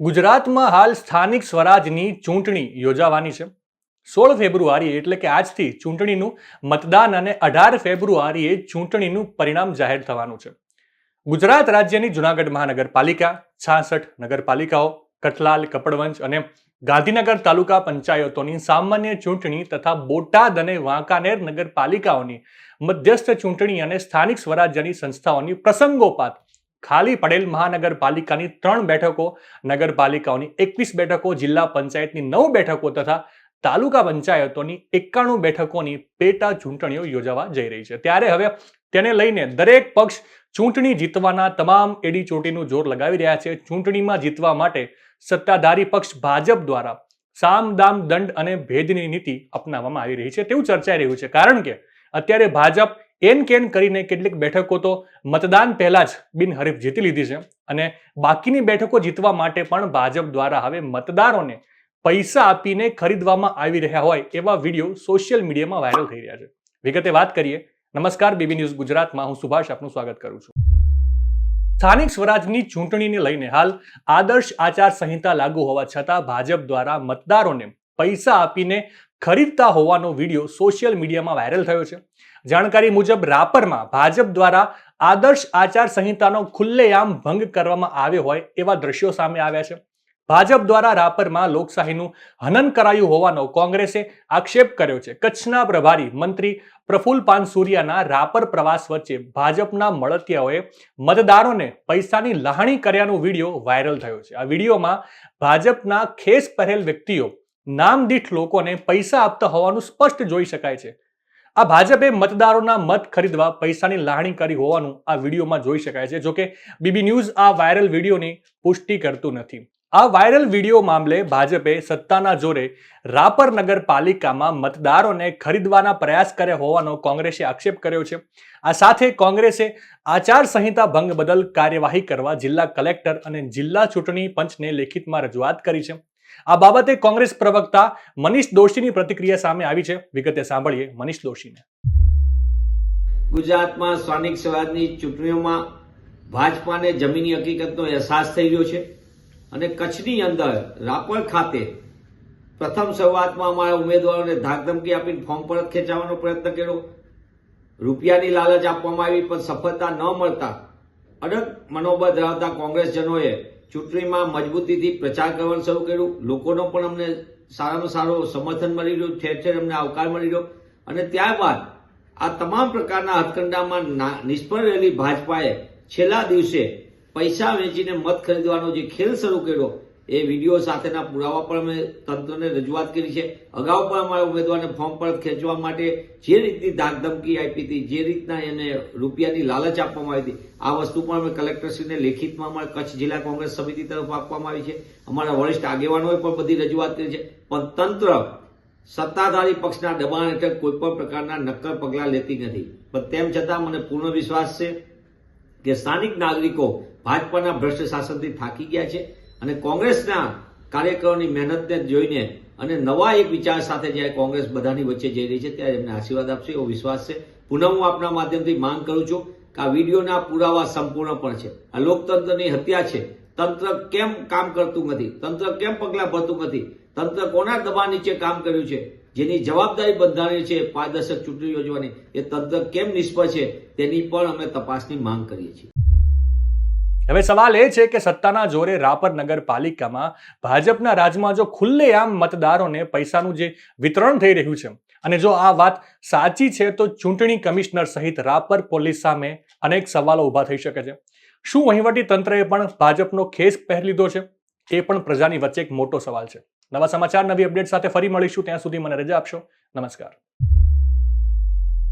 ગુજરાતમાં હાલ સ્થાનિક સ્વરાજની ચૂંટણી યોજાવાની છે. સોળ ફેબ્રુઆરી એટલે કે આજથી ચૂંટણીનું મતદાન અને અઢાર ફેબ્રુઆરીએ ચૂંટણીનું પરિણામ જાહેર થવાનું છે. ગુજરાત રાજ્યની જુનાગઢ મહાનગરપાલિકા, છાસઠ નગરપાલિકાઓ, કઠલાલ, કપડવંજ અને ગાંધીનગર તાલુકા પંચાયતોની સામાન્ય ચૂંટણી તથા બોટાદ અને વાંકાનેર નગરપાલિકાઓની મધ્યસ્થ ચૂંટણી અને સ્થાનિક સ્વરાજ્યની સંસ્થાઓની પ્રસંગોપાત ખાલી પડેલ મહાનગરપાલિકાની ત્રણ બેઠકો, નગરપાલિકાઓની એકવીસ બેઠકો, જિલ્લા પંચાયતની નવ બેઠકો તથા તાલુકા પંચાયતોની એકાણું બેઠકોની પેટા ચૂંટણીઓ યોજાવા જઈ રહી છે. ત્યારે હવે તેને લઈને દરેક પક્ષ ચૂંટણી જીતવાના તમામ એડી ચોટીનું જોર લગાવી રહ્યા છે. ચૂંટણીમાં જીતવા માટે સત્તાધારી પક્ષ ભાજપ દ્વારા સામ, દામ, દંડ અને ભેદની નીતિ અપનાવવામાં આવી રહી છે. તેવું ચર્ચાઈ રહ્યું છે. કારણ કે અત્યારે ભાજપ એન કેન કરીને કેટલીક બેઠકો તો મતદાન પહેલા જ બિનહરીફ જીતી લીધી છે. અને બાકીની બેઠકો જીતવા માટે પણ ભાજપ દ્વારા હવે મતદારોને પૈસા આપીને ખરીદવામાં આવી રહ્યા હોય એવા વીડિયો સોશિયલ મીડિયામાં વાયરલ થઈ રહ્યા છે. વિગતે વાત કરીએ. નમસ્કાર, બીબી ન્યૂઝ ગુજરાતમાં. હું સુભાષ આપનું સ્વાગત કરું છું. સ્થાનિક સ્વરાજની ચૂંટણીને લઈને હાલ આદર્શ આચાર સંહિતા લાગુ હોવા છતાં ભાજપ દ્વારા મતદારોને પૈસા આપીને ખરીદતા હોવાનો વીડિયો સોશિયલ મીડિયામાં વાયરલ થયો છે. જાણકારી મુજબ રાપરમાં ભાજપ દ્વારા આદર્શ આચાર સંહિતાનો ખુલ્લેઆમ ભંગ કરવામાં આવ્યો હોય એવા દ્રશ્યો સામે આવ્યા છે. ભાજપ દ્વારા રાપરમાં લોકશાહીનું હનન કરાયું હોવાનો કોંગ્રેસે આક્ષેપ કર્યો છે. કચ્છના પ્રભારી મંત્રી પ્રફુલ પાનસુરિયાના રાપર પ્રવાસ વચ્ચે ભાજપના મળતિયાઓએ મતદારોને પૈસાની લહાણી કર્યાનો વીડિયો વાયરલ થયો છે. આ વિડીયોમાં ભાજપના ખેસ પહેરેલ વ્યક્તિઓ નામદીઠ લોકોને પૈસા આપતા હોવાનું સ્પષ્ટ જોઈ શકાય છે. આ ભાજપે મતદારોના મત ખરીદવા પૈસાની લાગણી કરી હોવાનું આ વિડીયોમાં જોઈ શકાય છે, જોકે બીબી ન્યૂઝ આ વાયરલ વિડીયોની પુષ્ટિ કરતું નથી. આ વાયરલ વીડિયો મામલે ભાજપે સત્તાના જોરે રાપર નગરપાલિકામાં મતદારોને ખરીદવાના પ્રયાસ કર્યા હોવાનો કોંગ્રેસે આક્ષેપ કર્યો છે. આ સાથે કોંગ્રેસે આચાર સંહિતા ભંગ બદલ કાર્યવાહી કરવા જિલ્લા કલેક્ટર અને જિલ્લા ચૂંટણી પંચને લેખિતમાં રજૂઆત કરી છે. આ બાબતે કોંગ્રેસ પ્રવક્તા મનીષ દોશીની પ્રતિક્રિયા સામે આવી છે. વિગતે સાંભળીએ મનીષ દોશીને. ગુજરાતમાં સ્થાનિક સ્વરાજની ચૂંટણીઓમાં ભાજપાને જમીની હકીકતનો અહેસાસ થઈ રહ્યો છે અને કચ્છની અંદર રાપર ખાતે પ્રથમ શરૂઆતમાં અમારા ઉમેદવારોને ધાકધમકી આપીને ફોર્મ પરત ખેંચાવવાનો પ્રયત્ન કર્યો. રૂપિયાની લાલચ આપવામાં આવી પણ સફળતા ન મળતા અડગ મનોબળ ધરાવતા કોંગ્રેસજનોએ ચૂંટણીમાં મજબૂતીથી પ્રચાર કરવાનું શરૂ કર્યું. લોકોનો પણ અમને સારામાં સારો સમર્થન મળી રહ્યું. ઠેર ઠેર અમને આવકાર મળી રહ્યો. અને ત્યારબાદ આ તમામ પ્રકારના હથકંડામાં નિષ્ફળ રહેલી ભાજપાએ છેલ્લા દિવસે પૈસા વેચીને મત ખરીદવાનો જે ખેલ શરૂ કર્યો એ વીડિયો સાથેના પુરાવા પણ અમે તંત્રને રજૂઆત કરી છે. અગાઉ પણ અમારા ઉમેદવારને ફોર્મ પર ખેંચવા માટે જે રીતની ધાકધમકી આપી હતી, જે રીતના એને રૂપિયાની લાલચ આપવામાં આવી હતી, આ વસ્તુ પણ અમે કલેક્ટરશ્રીને લેખિતમાં અમારા કચ્છ જિલ્લા કોંગ્રેસ સમિતિ તરફ આપવામાં આવી છે. અમારા વરિષ્ઠ આગેવાનોએ પણ બધી રજૂઆત કરી છે. પણ તંત્ર સત્તાધારી પક્ષના દબાણ હેઠળ કોઈ પણ પ્રકારના નક્કર પગલાં લેતી નથી. પણ તેમ છતાં મને પૂર્ણ વિશ્વાસ છે કે સ્થાનિક નાગરિકો ભાજપાના ભ્રષ્ટ શાસનથી થાકી ગયા છે. અને કોંગ્રેસના કાર્યકરોની મહેનતને જોઈને અને નવા એક વિચાર સાથે જ્યારે કોંગ્રેસ બધાની વચ્ચે જઈ રહી છે, ત્યારે એમને આશીર્વાદ આપશે, એવો વિશ્વાસ છે. પુનઃ હું આપના માધ્યમથી માંગ કરું છું કે આ વિડીયોના પુરાવા સંપૂર્ણ પણ છે. આ લોકતંત્રની હત્યા છે. તંત્ર કેમ કામ કરતું નથી? તંત્ર કેમ પગલાં ભરતું નથી? તંત્ર કોના દબાણ નીચે કામ કર્યું છે? જેની જવાબદારી બંધારણી છે, પારદર્શક ચૂંટણી યોજવાની. એ તંત્ર કેમ નિષ્ફળ છે? તેની પણ અમે તપાસની માંગ કરીએ છીએ. હવે સવાલ એ છે કે સત્તાના જોરે રાપર નગરપાલિકામાં ભાજપના રાજમાં જો ખુલ્લેઆમ મતદારોને પૈસાનું જે વિતરણ થઈ રહ્યું છે, અને જો આ વાત સાચી છે, તો ચૂંટણી કમિશનર સહિત રાપર પોલીસ સામે અનેક સવાલો ઊભા થઈ શકે છે. શું વહીવટી તંત્રએ પણ ભાજપનો ખેસ પહેરી લીધો છે? એ પણ પ્રજાની વચ્ચે એક મોટો સવાલ છે. નવા સમાચાર, નવી અપડેટ સાથે ફરી મળીશું. ત્યાં સુધી મને રજા આપશો. નમસ્કાર.